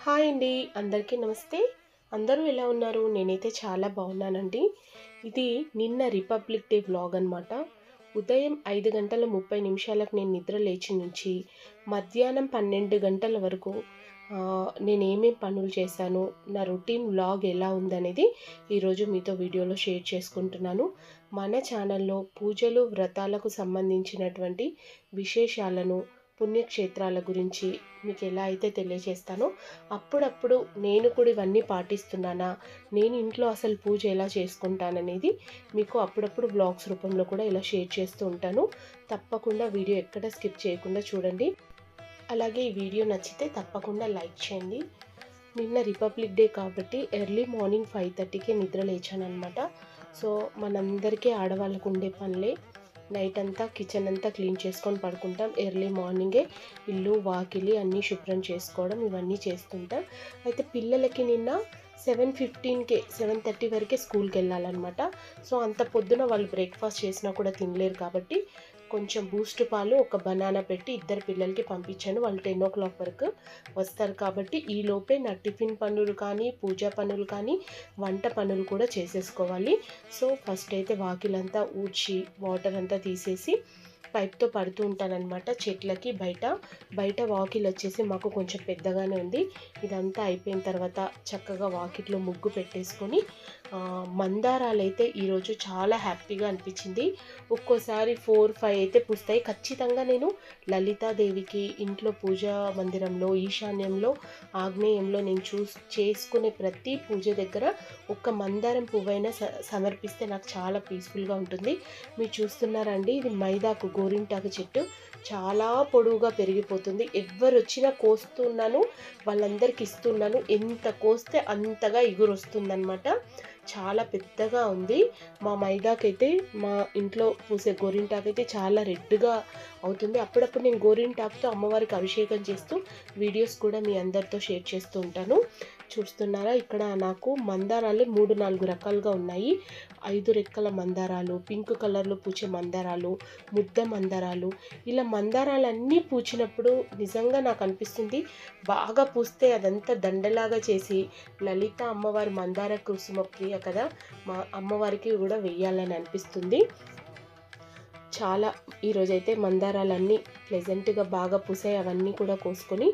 Hi అండి అందరికీ నమస్తే. అందరూ ఎలా ఉన్నారు? నేనైతే చాలా బాగున్నానండి. ఇది నిన్న రిపబ్లిక్ డే వ్లాగ్ అనమాట ఉదయం ఐదు గంటల ముప్పై నిమిషాలకు నేను నిద్ర లేచి నుంచి మధ్యాహ్నం పన్నెండు గంటల వరకు నేను ఏమేమి పనులు చేశాను నా రొటీన్ వ్లాగ్ ఎలా ఉందనేది ఈరోజు మీతో వీడియోలో షేర్ చేసుకుంటున్నాను. మన ఛానల్లో పూజలు వ్రతాలకు సంబంధించినటువంటి విశేషాలను పుణ్యక్షేత్రాల గురించి మీకు ఎలా అయితే తెలియజేస్తానో అప్పుడప్పుడు నేను కూడా ఇవన్నీ పాటిస్తున్నానా? నేను ఇంట్లో అసలు పూజ ఎలా చేసుకుంటాననేది మీకు అప్పుడప్పుడు బ్లాగ్స్ రూపంలో కూడా ఇలా షేర్ చేస్తూ ఉంటాను. తప్పకుండా వీడియో ఎక్కడ స్కిప్ చేయకుండా చూడండి. అలాగే ఈ వీడియో నచ్చితే తప్పకుండా లైక్ చేయండి. నిన్న రిపబ్లిక్ డే కాబట్టి ఎర్లీ మార్నింగ్ ఫైవ్ థర్టీకే నిద్ర లేచాను అనమాట సో మనందరికీ ఆడవాళ్ళకు ఉండే పనులే. నైట్ అంతా కిచెన్ అంతా క్లీన్ చేసుకొని పడుకుంటాం. ఎర్లీ మార్నింగే ఇల్లు వాకిలి అన్నీ శుభ్రం చేసుకోవడం ఇవన్నీ చేస్తుంటాం. అయితే పిల్లలకి నిన్న సెవెన్ ఫిఫ్టీన్కే సెవెన్ థర్టీ వరకే స్కూల్కి వెళ్ళాలన్నమాట. సో అంత పొద్దున వాళ్ళు బ్రేక్ఫాస్ట్ చేసినా కూడా తినలేరు కాబట్టి కొంచెం బూస్ట్ పాలు ఒక బనానా పెట్టి ఇద్దరు పిల్లలకి పంపించాను. వాళ్ళు టెన్ ఓ క్లాక్ వరకు వస్తారు కాబట్టి ఈ లోపే నా టిఫిన్ పనులు కానీ పూజా పనులు కానీ వంట పనులు కూడా చేసేసుకోవాలి. సో ఫస్ట్ అయితే వాకిలంతా ఊడ్చి వాటర్ అంతా తీసేసి పైప్తో పడుతూ ఉంటానన్నమాట చెట్లకి బయట. బయట వాకిల్ వచ్చేసి మాకు కొంచెం పెద్దగానే ఉంది. ఇదంతా అయిపోయిన తర్వాత చక్కగా వాకిట్లో ముగ్గు పెట్టేసుకొని మందారాలు అయితే ఈరోజు చాలా హ్యాపీగా అనిపించింది. ఒక్కోసారి ఫోర్ ఫైవ్ అయితే పూస్తాయి. ఖచ్చితంగా నేను లలితాదేవికి ఇంట్లో పూజా మందిరంలో ఈశాన్యంలో ఆగ్నేయంలో నేను చూ చేసుకునే ప్రతి పూజ దగ్గర ఒక్క మందారం పువ్వైనా స- సమర్పిస్తే నాకు చాలా పీస్ఫుల్గా ఉంటుంది. మీరు చూస్తున్నారండి ఇది మైదాకు గోరింటాకు చెట్టు చాలా పొడవుగా పెరిగిపోతుంది. ఎవరు వచ్చినా కోస్తున్నాను వాళ్ళందరికి ఇస్తున్నాను. ఎంత కోస్తే అంతగా ఎగురు వస్తుందన్నమాట చాలా పెద్దగా ఉంది. మా మైదాకైతే మా ఇంట్లో పూసే గోరింటాకైతే చాలా రెడ్గా అవుతుంది. అప్పుడప్పుడు నేను గోరింటాకుతో అమ్మవారికి అభిషేకం చేస్తూ వీడియోస్ కూడా మీ అందరితో షేర్ చేస్తూ ఉంటాను. చూస్తున్నారా? ఇక్కడ నాకు మందారాలు మూడు నాలుగు రకాలుగా ఉన్నాయి. ఐదు రెక్కల మందారాలు పింక్ కలర్లో పూచే మందారాలు ముద్ద మందారాలు. ఇలా మందారాలన్నీ పూచినప్పుడు నిజంగా నాకు అనిపిస్తుంది బాగా పూస్తే అదంతా దండలాగా చేసి లలిత అమ్మవారి మందార కుసుమ ప్రియ కదా మా అమ్మవారికి కూడా వెయ్యాలని అనిపిస్తుంది. చాలా ఈరోజైతే మందారాలన్నీ ప్లెజెంట్గా బాగా పూసాయి. అవన్నీ కూడా కోసుకొని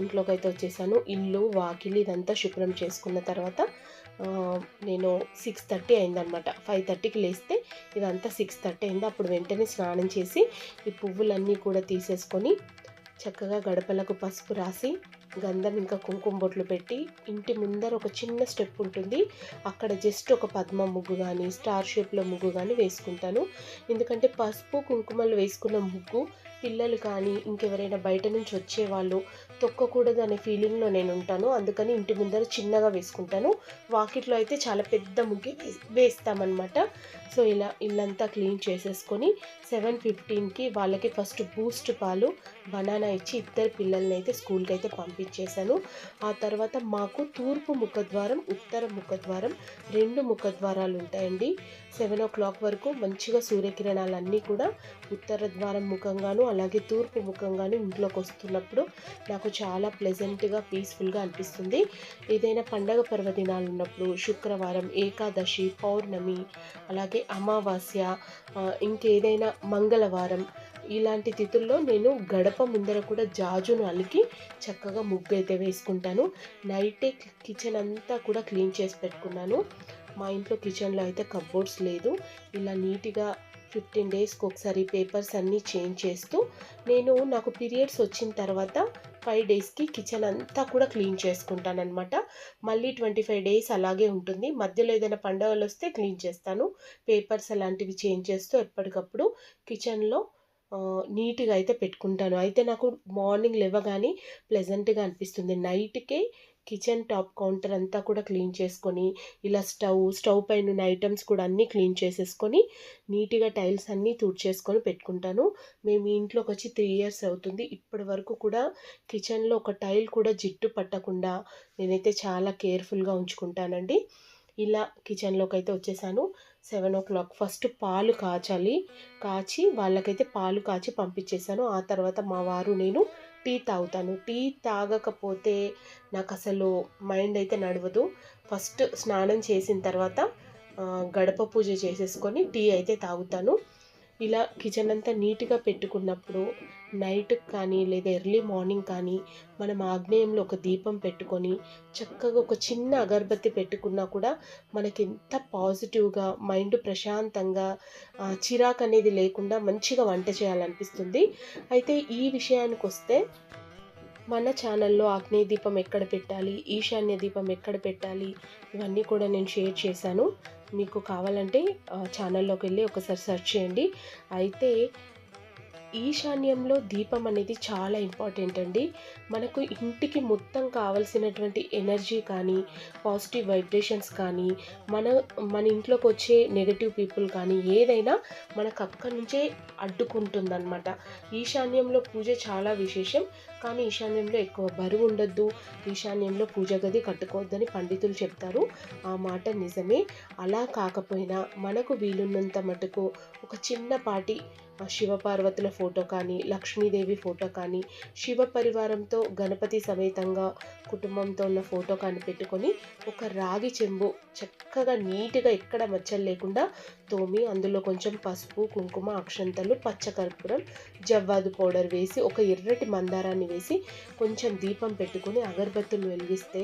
ఇంట్లోకి అయితే వచ్చేసాను. ఇల్లు వాకిలి ఇదంతా శుభ్రం చేసుకున్న తర్వాత నేను సిక్స్ థర్టీ అయిందనమాట ఫైవ్ థర్టీకి లేస్తే ఇదంతా సిక్స్ థర్టీ అయింది. అప్పుడు వెంటనే స్నానం చేసి ఈ పువ్వులన్నీ కూడా తీసేసుకొని చక్కగా గడపలకు పసుపు రాసి గంధం ఇంకా కుంకుమ బొట్లు పెట్టి ఇంటి ముందర ఒక చిన్న స్టెప్ ఉంటుంది. అక్కడ జస్ట్ ఒక పద్మ ముగ్గు కానీ స్టార్ షేప్లో ముగ్గు కానీ వేసుకుంటాను. ఎందుకంటే పసుపు కుంకుమలు వేసుకున్న ముగ్గు పిల్లలు కానీ ఇంకెవరైనా బయట నుంచి వచ్చేవాళ్ళు తొక్కకూడదు అనే ఫీలింగ్లో నేను ఉంటాను. అందుకని ఇంటి ముందర చిన్నగా వేసుకుంటాను. వాకిట్లో అయితే చాలా పెద్ద ముగ్గు వేస్తామన్నమాట. సో ఇలా ఇల్లంతా క్లీన్ చేసేసుకొని సెవెన్ ఫిఫ్టీన్కి వాళ్ళకి ఫస్ట్ బూస్ట్ పాలు బనానా ఇచ్చి ఇద్దరు పిల్లల్ని అయితే స్కూల్కి అయితే పంపించేశాను. ఆ తర్వాత మాకు తూర్పు ముఖద్వారం ఉత్తర ముఖద్వారం రెండు ముఖద్వారాలు ఉంటాయండి. సెవెన్ ఓ క్లాక్ వరకు మంచిగా సూర్యకిరణాలన్నీ కూడా ఉత్తర ద్వారం ముఖంగాను అలాగే తూర్పు ముఖంగాను ఇంట్లోకి వస్తున్నప్పుడు నాకు చాలా ప్లెజెంట్గా పీస్ఫుల్గా అనిపిస్తుంది. ఏదైనా పండగ పర్వదినాలు ఉన్నప్పుడు శుక్రవారం ఏకాదశి పౌర్ణమి అలాగే అమావాస్య ఇంకేదైనా మంగళవారం ఇలాంటి తిథుల్లో నేను గడప ముందర కూడా జాజును అలికి చక్కగా ముగ్గు అయితే వేసుకుంటాను. నైటే కిచెన్ అంతా కూడా క్లీన్ చేసి పెట్టుకున్నాను. మా ఇంట్లో కిచెన్లో అయితే కబోర్డ్స్ లేదు. ఇలా నీట్గా ఫిఫ్టీన్ డేస్కి ఒకసారి పేపర్స్ అన్నీ చేంజ్ చేస్తూ నేను నాకు పీరియడ్స్ వచ్చిన తర్వాత ఫైవ్ డేస్కి కిచెన్ అంతా కూడా క్లీన్ చేసుకుంటానన్నమాట. మళ్ళీ ట్వంటీ ఫైవ్ డేస్ అలాగే ఉంటుంది. మధ్యలో ఏదైనా పండుగలు వస్తే క్లీన్ చేస్తాను. పేపర్స్ అలాంటివి చేంజ్ చేస్తూ ఎప్పటికప్పుడు కిచెన్లో నీట్గా అయితే పెట్టుకుంటాను. అయితే నాకు మార్నింగ్ లేవగానే ప్లెజెంట్గా అనిపిస్తుంది. నైట్కే కిచెన్ టాప్ కౌంటర్ అంతా కూడా క్లీన్ చేసుకొని ఇలా స్టవ్ స్టవ్ పైన ఉన్న ఐటమ్స్ కూడా అన్నీ క్లీన్ చేసేసుకొని నీట్గా టైల్స్ అన్నీ తుడిచేసుకొని పెట్టుకుంటాను. మేము ఇంట్లోకి వచ్చి త్రీ ఇయర్స్ అవుతుంది. ఇప్పటి వరకు కూడా కిచెన్లో ఒక టైల్ కూడా జిట్టు పట్టకుండా నేనైతే చాలా కేర్ఫుల్గా ఉంచుకుంటానండి. ఇలా కిచెన్లోకి అయితే వచ్చేసాను. సెవెన్ ఓ క్లాక్. ఫస్ట్ పాలు కాచాలి. కాచి వాళ్ళకైతే పాలు కాచి పంపించేశాను. ఆ తర్వాత మా వారు నేను టీ తాగుతాను. టీ తాగకపోతే నాకు అసలు మైండ్ అయితే నడవదు. ఫస్ట్ స్నానం చేసిన తర్వాత గడప పూజ చేసేసుకొని టీ అయితే తాగుతాను. ఇలా కిచెన్ అంతా నీట్గా పెట్టుకున్నప్పుడు నైట్ కానీ లేదా ఎర్లీ మార్నింగ్ కానీ మనం ఆగ్నేయంలో ఒక దీపం పెట్టుకొని చక్కగా ఒక చిన్న అగరబత్తి పెట్టుకున్నా కూడా మనకి ఎంత పాజిటివ్గా మైండ్ ప్రశాంతంగా చిరాకు అనేది లేకుండా మంచిగా వంట చేయాలనిపిస్తుంది. అయితే ఈ విషయానికి వస్తే మన ఛానల్లో ఆగ్నేయ దీపం ఎక్కడ పెట్టాలి ఈశాన్య దీపం ఎక్కడ పెట్టాలి ఇవన్నీ కూడా నేను షేర్ చేశాను. మీకు కావాలంటే ఛానల్లోకి వెళ్ళి ఒకసారి సెర్చ్ చేయండి. అయితే ఈశాన్యంలో దీపం అనేది చాలా ఇంపార్టెంట్ అండి. మనకు ఇంటికి మొత్తం కావలసినటువంటి ఎనర్జీ కానీ పాజిటివ్ వైబ్రేషన్స్ కానీ మన మన ఇంట్లోకి వచ్చే నెగటివ్ పీపుల్ కానీ ఏదైనా మనకు అక్కడి నుంచే అడ్డుకుంటుందన్నమాట. ఈశాన్యంలో పూజ చాలా విశేషం. కానీ ఈశాన్యంలో ఎక్కువ బరువు ఉండొద్దు. ఈశాన్యంలో పూజ గది కట్టుకోవద్దని పండితులు చెప్తారు. ఆ మాట నిజమే. అలా కాకపోయినా మనకు వీలున్నంత మటుకు ఒక చిన్నపాటి శివపార్వతుల ఫోటో కానీ లక్ష్మీదేవి ఫోటో కానీ శివ పరివారంతో గణపతి సమేతంగా కుటుంబంతో ఉన్న ఫోటో కానీ పెట్టుకొని ఒక రాగి చెంబు చక్కగా నీట్గా ఎక్కడ మచ్చలు లేకుండా తోమి అందులో కొంచెం పసుపు కుంకుమ అక్షంతలు పచ్చకర్పూరం జవ్వాదు పౌడర్ వేసి ఒక ఎర్రటి మందారాన్ని వేసి కొంచెం దీపం పెట్టుకుని అగరబత్తులు వెలిగిస్తే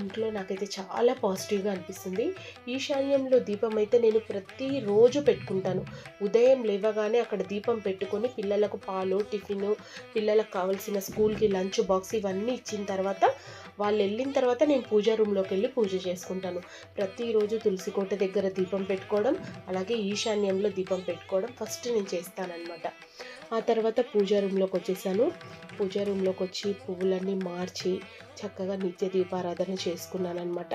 ఇంట్లో నాకైతే చాలా పాజిటివ్గా అనిపిస్తుంది. ఈశాన్యంలో దీపం అయితే నేను ప్రతిరోజు పెట్టుకుంటాను. ఉదయం లేవగానే అక్కడ దీపం పెట్టుకొని పిల్లలకు పాలు టిఫిన్ పిల్లలకు కావాల్సిన స్కూల్కి లంచ్ బాక్స్ ఇవన్నీ ఇచ్చిన తర్వాత వాళ్ళు వెళ్ళిన తర్వాత నేను పూజా రూమ్లోకి వెళ్ళి పూజ చేసుకుంటాను. ప్రతిరోజు తులసి కోట దగ్గర దీపం పెట్టుకోవడం అలాగే ఈశాన్యంలో దీపం పెట్టుకోవడం ఫస్ట్ నేను చేస్తానన్నమాట. ఆ తర్వాత పూజా రూమ్లోకి వచ్చేసాను. పూజా రూమ్లోకి వచ్చి పువ్వులన్నీ మార్చి చక్కగా నిత్య దీపారాధన చేసుకున్నాను అనమాట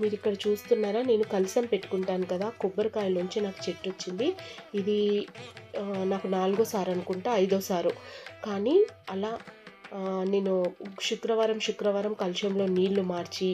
మీరు ఇక్కడ చూస్తున్నారా నేను కలసం పెట్టుకుంటాను కదా కొబ్బరికాయలోంచి నాకు చెట్టు వచ్చింది. ఇది నాకు నాలుగో సార్ అనుకుంటా ఐదో సారు. కానీ అలా నేను శుక్రవారం శుక్రవారం కలశంలో నీళ్ళు మార్చి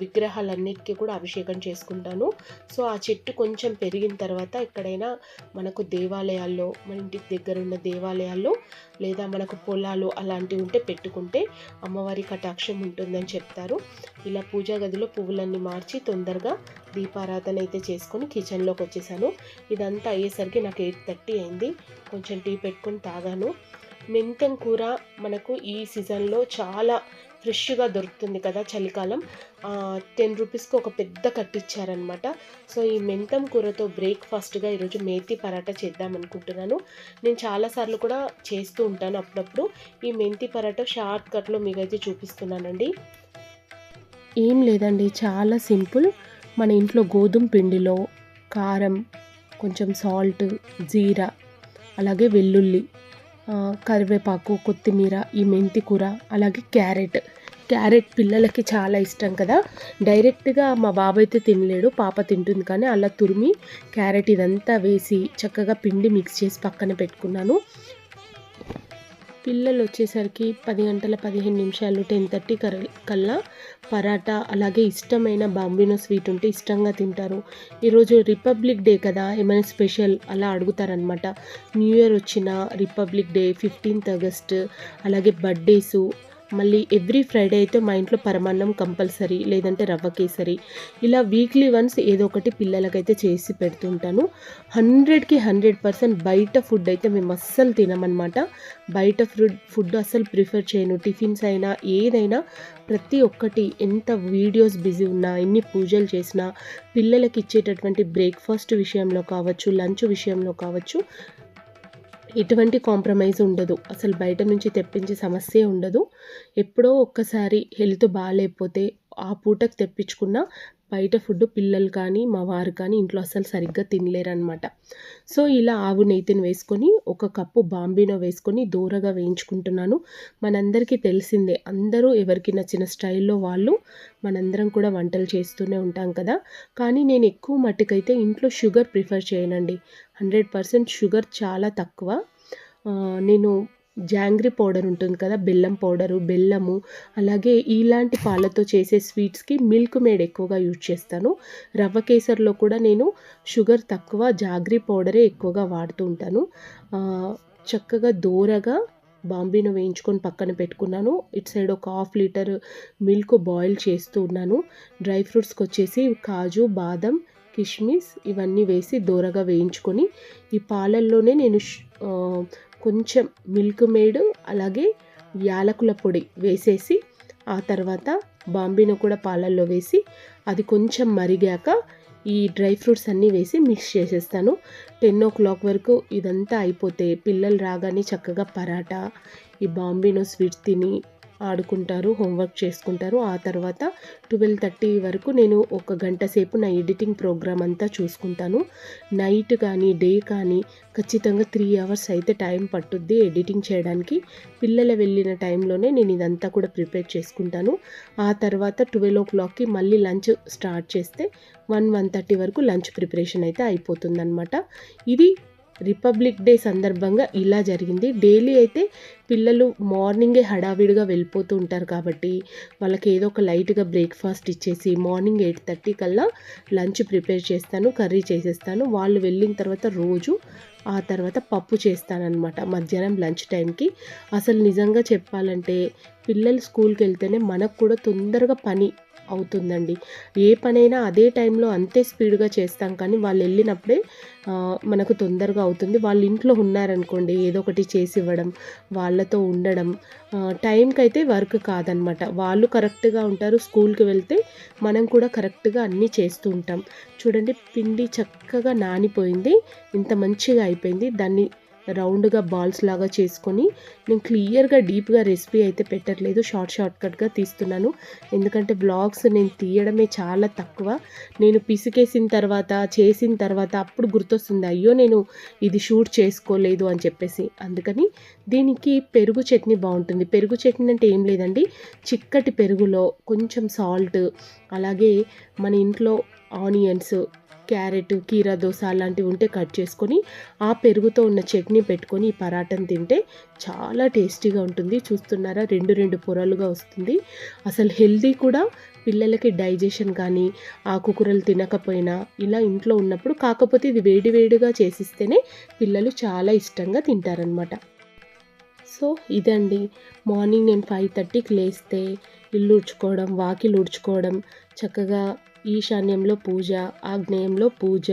విగ్రహాలన్నిటికీ కూడా అభిషేకం చేసుకుంటాను. సో ఆ చెట్టు కొంచెం పెరిగిన తర్వాత ఎక్కడైనా మనకు దేవాలయాల్లో మన ఇంటికి దగ్గర ఉన్న దేవాలయాల్లో లేదా మనకు పొలాలు అలాంటివి ఉంటే పెట్టుకుంటే అమ్మవారి కటాక్షం ఉంటుందని చెప్తారు. ఇలా పూజా గదిలో పువ్వులన్నీ మార్చి తొందరగా దీపారాధన అయితే చేసుకొని కిచెన్లోకి వచ్చేసాను. ఇదంతా అయ్యేసరికి నాకు ఎయిట్ థర్టీ అయింది. కొంచెం టీ పెట్టుకొని తాగాను. మెంతం కూర మనకు ఈ సీజన్లో చాలా ఫ్రెష్గా దొరుకుతుంది కదా చలికాలం. టెన్ రూపీస్కి ఒక పెద్ద కట్టిచ్చారనమాట సో ఈ మెంతం కూరతో బ్రేక్ఫాస్ట్గా ఈరోజు మేతి పరాటా చేద్దాం అనుకుంటున్నాను. నేను చాలాసార్లు కూడా చేస్తూ ఉంటాను అప్పుడప్పుడు. ఈ మెంతి పరాటా షార్ట్ కట్లో మీకైతే చూపిస్తున్నానండి. ఏం లేదండి చాలా సింపుల్. మన ఇంట్లో గోధుమ పిండిలో కారం కొంచెం సాల్ట్ జీరా అలాగే వెల్లుల్లి కరివేపాకు కొత్తిమీర ఈ మెంతి కూర అలాగే క్యారెట్. క్యారెట్ పిల్లలకి చాలా ఇష్టం కదా. డైరెక్ట్గా మా బాబు అయితే తినలేడు పాప తింటుంది కానీ అలా తురిమి క్యారెట్ ఇదంతా వేసి చక్కగా పిండి మిక్స్ చేసి పక్కన పెట్టుకున్నాను. పిల్లలు వచ్చేసరికి పది గంటల పదిహేను నిమిషాలు టెన్ థర్టీ కల్లా పరాటా అలాగే ఇష్టమైన బాంబినో స్వీట్ ఉంటే ఇష్టంగా తింటారు. ఈరోజు రిపబ్లిక్ డే కదా ఏమైనా స్పెషల్? అలా అడుగుతారనమాట న్యూ ఇయర్ వచ్చిన రిపబ్లిక్ డే ఫిఫ్టీన్త్ ఆగస్ట్ అలాగే బర్త్డేసు మళ్ళీ ఎవ్రీ ఫ్రైడే అయితే మా ఇంట్లో పరమాన్నం కంపల్సరీ లేదంటే రవ్వ కేసరి. ఇలా వీక్లీ వన్స్ ఏదో ఒకటి పిల్లలకైతే చేసి పెడుతుంటాను. హండ్రెడ్కి హండ్రెడ్ పర్సెంట్ బయట ఫుడ్ అయితే మేము అస్సలు తినమన్నమాట. బయట ఫుడ్ ఫుడ్ అస్సలు ప్రిఫర్ చేయను. టిఫిన్స్ అయినా ఏదైనా ప్రతి ఒక్కటి ఎంత వీడియోస్ బిజీ ఉన్నా ఎన్ని పూజలు చేసినా పిల్లలకి ఇచ్చేటటువంటి బ్రేక్ఫాస్ట్ విషయంలో కావచ్చు లంచ్ విషయంలో కావచ్చు ఎటువంటి కాంప్రమైజ్ ఉండదు. అసలు బయట నుంచి తెప్పించే సమస్యే ఉండదు. ఎప్పుడో ఒక్కసారి హెల్త్ బాగాలేకపోతే ఆ పూటకు తెప్పించుకున్న బయట ఫుడ్ పిల్లలు కానీ మా వారు కానీ ఇంట్లో అసలు సరిగ్గా తినలేరనమాట సో ఇలా ఆవు నెయ్యిని వేసుకొని ఒక కప్పు బాంబీనో వేసుకొని దూరగా వేయించుకుంటున్నాను. మనందరికీ తెలిసిందే అందరూ ఎవరికి నచ్చిన స్టైల్లో వాళ్ళు మనందరం కూడా వంటలు చేస్తూనే ఉంటాం కదా. కానీ నేను ఎక్కువ మట్టుకైతే ఇంట్లో షుగర్ ప్రిఫర్ చేయనండి. హండ్రెడ్ పర్సెంట్ షుగర్ చాలా తక్కువ. నేను జాంగ్రీ పౌడర్ ఉంటుంది కదా బెల్లం పౌడరు బెల్లము అలాగే ఇలాంటి పాలతో చేసే స్వీట్స్కి మిల్క్ మేడ్ ఎక్కువగా యూజ్ చేస్తాను. రవ్వ కేసర్లో కూడా నేను షుగర్ తక్కువ జాగ్రీ పౌడరే ఎక్కువగా వాడుతూ ఉంటాను. చక్కగా దోరగా బాంబీను వేయించుకొని పక్కన పెట్టుకున్నాను. ఇటు సైడ్ ఒక హాఫ్ లీటర్ మిల్క్ బాయిల్ చేస్తూ ఉన్నాను. డ్రై ఫ్రూట్స్కి వచ్చేసి కాజు బాదం కిష్మిస్ ఇవన్నీ వేసి దూరగా వేయించుకొని ఈ పాలల్లోనే నేను కొంచెం మిల్క్ మేడ్ అలాగే యాలకుల పొడి వేసేసి ఆ తర్వాత బాంబీను కూడా పాలల్లో వేసి అది కొంచెం మరిగాక ఈ డ్రై ఫ్రూట్స్ అన్నీ వేసి మిక్స్ చేసేస్తాను. టెన్ ఓ క్లాక్ వరకు ఇదంతా అయిపోతే పిల్లలు రాగానే చక్కగా పరాటా ఈ బాంబీనో స్వీట్స్ తిని ఆడుకుంటారు హోంవర్క్ చేసుకుంటారు. ఆ తర్వాత ట్వెల్వ్ థర్టీ వరకు నేను ఒక గంట సేపు నా ఎడిటింగ్ ప్రోగ్రామ్ అంతా చూసుకుంటాను. నైట్ కానీ డే కానీ ఖచ్చితంగా త్రీ అవర్స్ అయితే టైం పట్టుద్ది ఎడిటింగ్ చేయడానికి. పిల్లలు వెళ్ళిన టైంలోనే నేను ఇదంతా కూడా ప్రిపేర్ చేసుకుంటాను. ఆ తర్వాత ట్వెల్వ్ ఓ క్లాక్కి మళ్ళీ లంచ్ స్టార్ట్ చేస్తే వన్ వన్ థర్టీ వరకు లంచ్ ప్రిపరేషన్ అయితే అయిపోతుందన్నమాట. ఇది రిపబ్లిక్ డే సందర్భంగా ఇలా జరిగింది. డైలీ అయితే పిల్లలు మార్నింగే హడావిడిగా వెళ్ళిపోతూ ఉంటారు కాబట్టి వాళ్ళకి ఏదో ఒక లైట్గా బ్రేక్ఫాస్ట్ ఇచ్చేసి మార్నింగ్ ఎయిట్ థర్టీ కల్లా లంచ్ ప్రిపేర్ చేస్తాను కర్రీ చేసేస్తాను. వాళ్ళు వెళ్ళిన తర్వాత రోజు ఆ తర్వాత పప్పు చేస్తానన్నమాట మధ్యాహ్నం లంచ్ టైంకి అసలు నిజంగా చెప్పాలంటే పిల్లలు స్కూల్కి వెళ్తేనే మనకు కూడా తొందరగా పని అవుతుందండి. ఏ పనైనా అదే టైంలో అంతే స్పీడ్గా చేస్తాం కానీ వాళ్ళు వెళ్ళినప్పుడే మనకు తొందరగా అవుతుంది. వాళ్ళు ఇంట్లో ఉన్నారనుకోండి ఏదో ఒకటి చేసి ఇవ్వడం వాళ్ళతో ఉండడం టైంకి అయితే వర్క్ కాదనమాట. వాళ్ళు కరెక్ట్గా ఉంటారు స్కూల్కి వెళ్తే మనం కూడా కరెక్ట్గా అన్నీ చేస్తూ ఉంటాం. చూడండి పిండి చక్కగా నానిపోయింది ఇంత మంచిగా అయిపోయింది. దాన్ని రౌండ్గా బాల్స్ లాగా చేసుకొని నేను క్లియర్గా డీప్గా రెసిపీ అయితే పెట్టట్లేదు. షార్ట్ షార్ట్ కట్గా తీస్తున్నాను. ఎందుకంటే బ్లాగ్స్ నేను తీయడమే చాలా తక్కువ. నేను పిసికేసిన తర్వాత చేసిన తర్వాత అప్పుడు గుర్తొస్తుంది అయ్యో నేను ఇది షూట్ చేసుకోలేదు అని చెప్పేసి. అందుకని దీనికి పెరుగు చట్నీ బాగుంటుంది. పెరుగు చట్నీ అంటే ఏం లేదండి. చిక్కటి పెరుగులో కొంచెం సాల్ట్ అలాగే మన ఇంట్లో ఆనియన్స్ క్యారెట్ కీరా దోస అలాంటివి ఉంటే కట్ చేసుకొని ఆ పెరుగుతో ఉన్న చట్నీ పెట్టుకొని ఈ పరాటను తింటే చాలా టేస్టీగా ఉంటుంది. చూస్తున్నారా? రెండు రెండు పొరలుగా వస్తుంది. అసలు హెల్దీ కూడా పిల్లలకి డైజెషన్ కానీ ఆకుకూరలు తినకపోయినా ఇలా ఇంట్లో ఉన్నప్పుడు కాకపోతే ఇది వేడి వేడిగా చేసిస్తేనే పిల్లలు చాలా ఇష్టంగా తింటారనమాట సో ఇదండి. మార్నింగ్ నేను ఫైవ్ థర్టీకి లేస్తే ఇల్లు ఉడ్చుకోవడం వాకిలు ఉడ్చుకోవడం చక్కగా ఈశాన్యంలో పూజ ఆగ్నేయంలో పూజ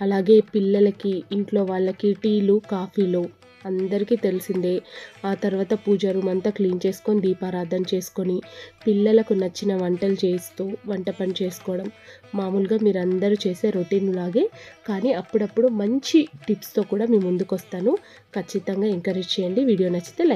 అలాగే పిల్లలకి ఇంట్లో వాళ్ళకి టీలు కాఫీలు అందరికీ తెలిసిందే. ఆ తర్వాత పూజ రూమ్ అంతా క్లీన్ చేసుకొని దీపారాధన చేసుకొని పిల్లలకు నచ్చిన వంటలు చేస్తూ వంట పని చేసుకోవడం. మామూలుగా మీరు అందరూ చేసే రొటీన్ లాగే కానీ అప్పుడప్పుడు మంచి టిప్స్తో కూడా మీ ముందుకు వస్తాను ఖచ్చితంగా ఎంకరేజ్ చేయండి. వీడియో నచ్చితే లైక్